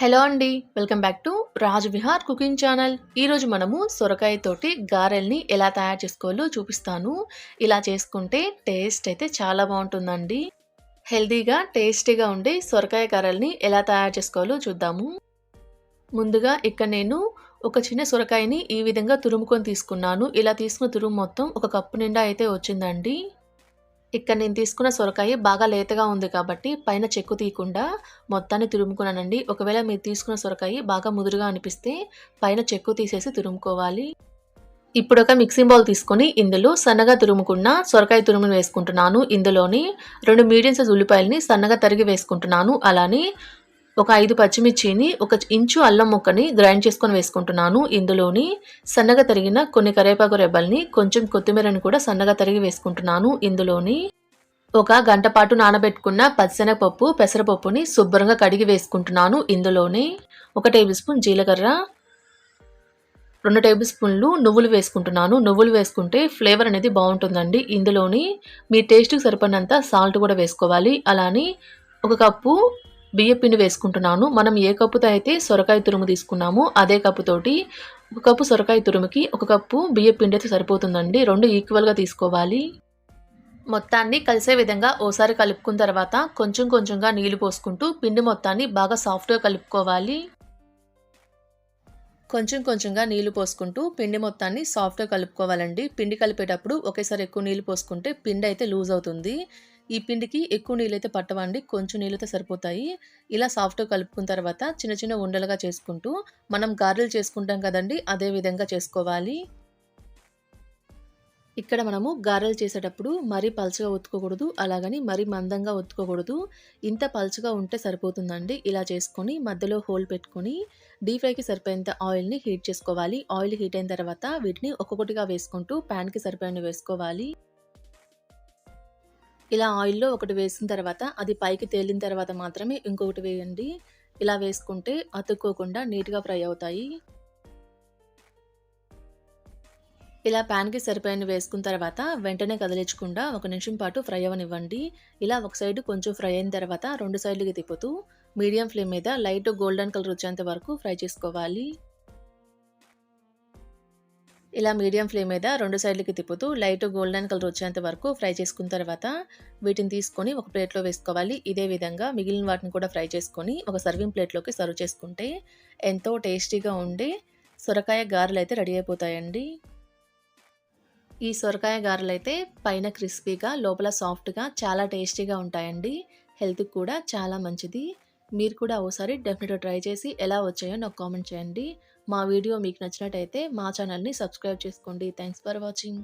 Hello అండి welcome back to Raj Vihar cooking channel. ఈరోజు మనము సొరకాయ తోటి గారెల్ని ఎలా తయారు చేసుకోవాలో చూపిస్తాను. ఇలా చేసుకుంటే టేస్ట్ అయితే చాలా బాగుంటుందండి. హెల్తీగా టేస్టీగా ఉండే సొరకాయ గారెల్ని ఎలా తయారు చేసుకోవాలో చూద్దాము. ముందుగా ఇక్కడ నేను ఒక చిన్న సొరకాయని ఈ విధంగా తురుముకొని తీసుకున్నాను. ఇలా తీసుకున్న తురుము మొత్తం ఒక కప్పు నిండా అయితే వచ్చిందండి. ఇక్కడ నేను తీసుకున్న సొరకాయ బాగా లేతగా ఉంది కాబట్టి పైన చెక్కు తీయకుండా మొత్తాన్ని తురుముకున్నానండి. ఒకవేళ మీరు తీసుకున్న సొరకాయ బాగా ముదురుగా అనిపిస్తే పైన చెక్కు తీసేసి తురుముకోవాలి. ఇప్పుడు ఒక మిక్సింగ్ బౌల్ తీసుకొని ఇందులో సన్నగా తురుముకున్న సొరకాయ తురుమును వేసుకుంటున్నాను. ఇందులోని రెండు మీడియం సైజ్ ఉల్లిపాయలని సన్నగా తరిగి వేసుకుంటున్నాను. అలానే ఒక ఐదు పచ్చిమిర్చిని ఒక ఇంచు అల్లం ముక్కని గ్రైండ్ చేసుకొని వేసుకుంటున్నాను. ఇందులోని సన్నగా తరిగిన కొన్ని కరివేపాకు రెబ్బల్ని కొంచెం కొత్తిమీరని కూడా సన్నగా తరిగి వేసుకుంటున్నాను. ఇందులోని ఒక గంట పాటు నానబెట్టుకున్న పచ్చిశనగపప్పు పెసరపప్పుని శుభ్రంగా కడిగి వేసుకుంటున్నాను. ఇందులోనే ఒక టేబుల్ స్పూన్ జీలకర్ర రెండు టేబుల్ స్పూన్లు నువ్వులు వేసుకుంటున్నాను. నువ్వులు వేసుకుంటే ఫ్లేవర్ అనేది బాగుంటుందండి. ఇందులోని మీ టేస్ట్కి సరిపడినంత సాల్ట్ కూడా వేసుకోవాలి. అలానే ఒక కప్పు బియ్యపిండి వేసుకుంటున్నాను. మనం ఏ కప్పుతో అయితే సొరకాయ తురుము తీసుకున్నామో అదే కప్పుతోటి ఒక కప్పు సొరకాయ తురుముకి ఒక కప్పు బియ్య పిండి అయితే సరిపోతుందండి. రెండు ఈక్వల్గా తీసుకోవాలి. మొత్తాన్ని కలిసే విధంగా ఓసారి కలుపుకున్న తర్వాత కొంచెం కొంచెంగా నీళ్ళు పోసుకుంటూ పిండి మొత్తాన్ని బాగా సాఫ్ట్గా కలుపుకోవాలి. కొంచెం కొంచెంగా నీళ్ళు పోసుకుంటూ పిండి మొత్తాన్ని సాఫ్ట్గా కలుపుకోవాలండి. పిండి కలిపేటప్పుడు ఒకేసారి ఎక్కువ నీళ్ళు పోసుకుంటే పిండి అయితే లూజ్ అవుతుంది. ఈ పిండికి ఎక్కువ నీళ్ళైతే పట్టవండి. కొంచెం నీళ్ళైతే సరిపోతాయి. ఇలా సాఫ్ట్గా కలుపుకున్న తర్వాత చిన్న చిన్న ఉండలుగా చేసుకుంటూ మనం గారెలు చేసుకుంటాం కదండి అదే విధంగా చేసుకోవాలి. ఇక్కడ మనము గారెలు చేసేటప్పుడు మరీ పలుచగా ఒత్తుకోకూడదు అలాగని మరీ మందంగా ఒత్తుకోకూడదు. ఇంత పలుచగా ఉంటే సరిపోతుందండి. ఇలా చేసుకొని మధ్యలో హోల్ పెట్టుకొని డీప్ ఫ్రైకి సరిపోయేంత ఆయిల్ని హీట్ చేసుకోవాలి. ఆయిల్ హీట్ అయిన తర్వాత వీటిని ఒక్కొక్కటిగా వేసుకుంటూ ప్యాన్కి సరిపోయిన వేసుకోవాలి. ఇలా ఆయిల్లో ఒకటి వేసిన తర్వాత అది పైకి తేలిన తర్వాత మాత్రమే ఇంకొకటి వేయండి. ఇలా వేసుకుంటే అతుక్కోకుండా నీట్గా ఫ్రై అవుతాయి. ఇలా ప్యాన్కి సరిపోయిన వేసుకున్న తర్వాత వెంటనే కదిలించకుండా ఒక నిమిషం పాటు ఫ్రై అవనివ్వండి. ఇలా ఒక సైడ్ కొంచెం ఫ్రై అయిన తర్వాత రెండు సైడ్లకి తిప్పుతూ మీడియం ఫ్లేమ్ మీద లైట్ గోల్డెన్ కలర్ వచ్చేంత వరకు ఫ్రై చేసుకోవాలి. ఇలా మీడియం ఫ్లేమ్ మీద రెండు సైడ్లకి తిప్పుతూ లైట్ గోల్డెన్ కలర్ వచ్చేంత వరకు ఫ్రై చేసుకున్న తర్వాత వీటిని తీసుకొని ఒక ప్లేట్లో వేసుకోవాలి. ఇదే విధంగా మిగిలిన వాటిని కూడా ఫ్రై చేసుకొని ఒక సర్వింగ్ ప్లేట్లోకి సర్వ్ చేసుకుంటే ఎంతో టేస్టీగా ఉండే సొరకాయ గారెలు అయితే రెడీ అయిపోతాయండి. ఈ సొరకాయ గారెలు అయితే పైన క్రిస్పీగా లోపల సాఫ్ట్గా చాలా టేస్టీగా ఉంటాయండి. హెల్త్కి కూడా చాలా మంచిది. మీరు కూడా ఒకసారి డెఫినెట్గా ట్రై చేసి ఎలా వచ్చాయో నాకు కామెంట్ చేయండి. మా వీడియో మీకు నచ్చినట్టయితే మా ఛానల్ని సబ్స్క్రైబ్ చేసుకోండి. Thanks for watching